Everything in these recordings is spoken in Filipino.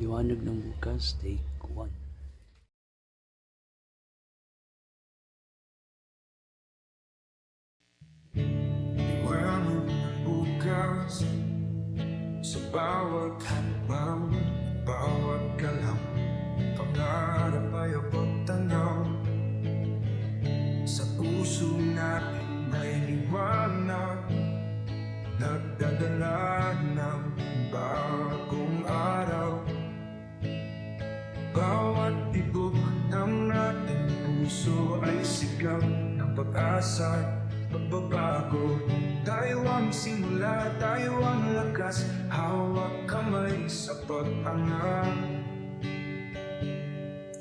Liwanag ng bukas, take one. Liwanag ng bukas Sa bawat hakbang Bawat galaw Pangarap ay abot tanaw Sa puso natin ay liwanag Nagdadala ng bagong sigaw ng pag-asa Pagbabago, tayo ang simula, tayo ang lakas. Hawak kamay sa pag-angat.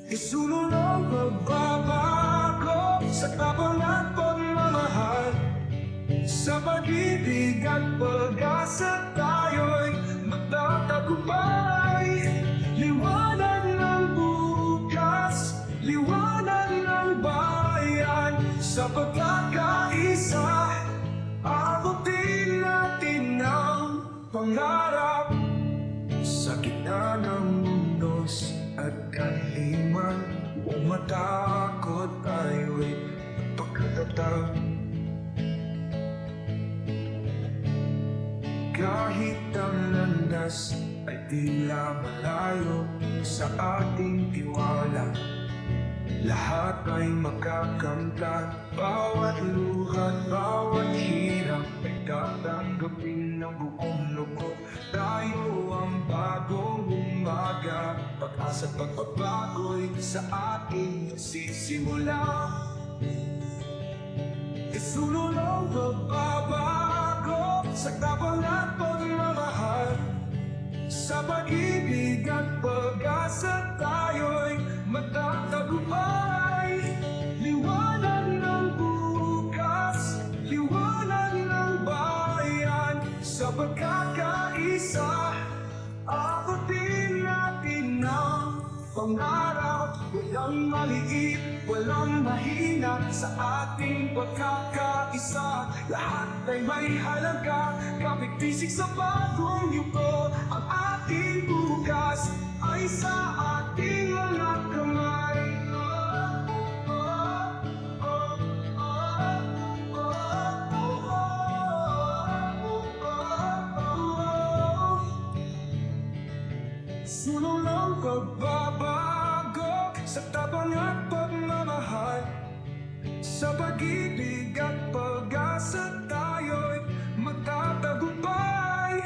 Isunod ang pagbabago Sa tapang at pagmamahal. Sa pag-ibig at pag-asa Sa pagkakaisa Abutin natin ang pangarap. Sa gitna ng mundos at kahiman Huwag matakot tayo'y magpagkatatag Kahit ang landas ay tila malayo sa ating tiwala Lahat ay makakamtan Bawat luhat, bawat hirap Ay tatanggapin ng buong loob Tayo ang bagong umaga Pag-asa at pagbabago'y sa ating sisimula Isunod ang pagbabago Sa tapang at pagmamahal Sa pag-ibig at pag-asa Tayo'y pangarap Walang maliit, walang mahina Sa ating pagkakaisa. Lahat ay may halaga Kapit bisig sa bagong yugo. Ang ating bukas ay sa ating mga kamay. Oh, oh, oh, Sa tapang at pagmamahal Sa pag-ibig at pag-asa Tayo'y magtatagumpay.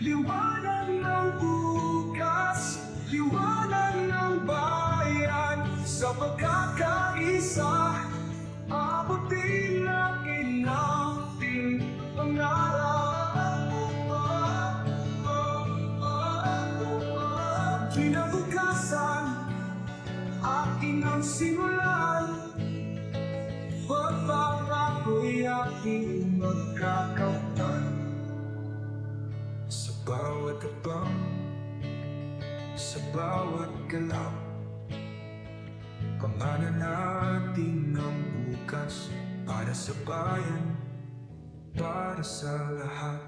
Liwanag ng bukas Liwanag ng bayan Sa pagkakaisa Abutin natin ang ating pangarap Kinabukasan Akin ang simulan. Pagbabago'y aking magkakamtan Sa bawat abang Sa bawat galaw Pangalan natin ang bukas Para sa bayan Para sa lahat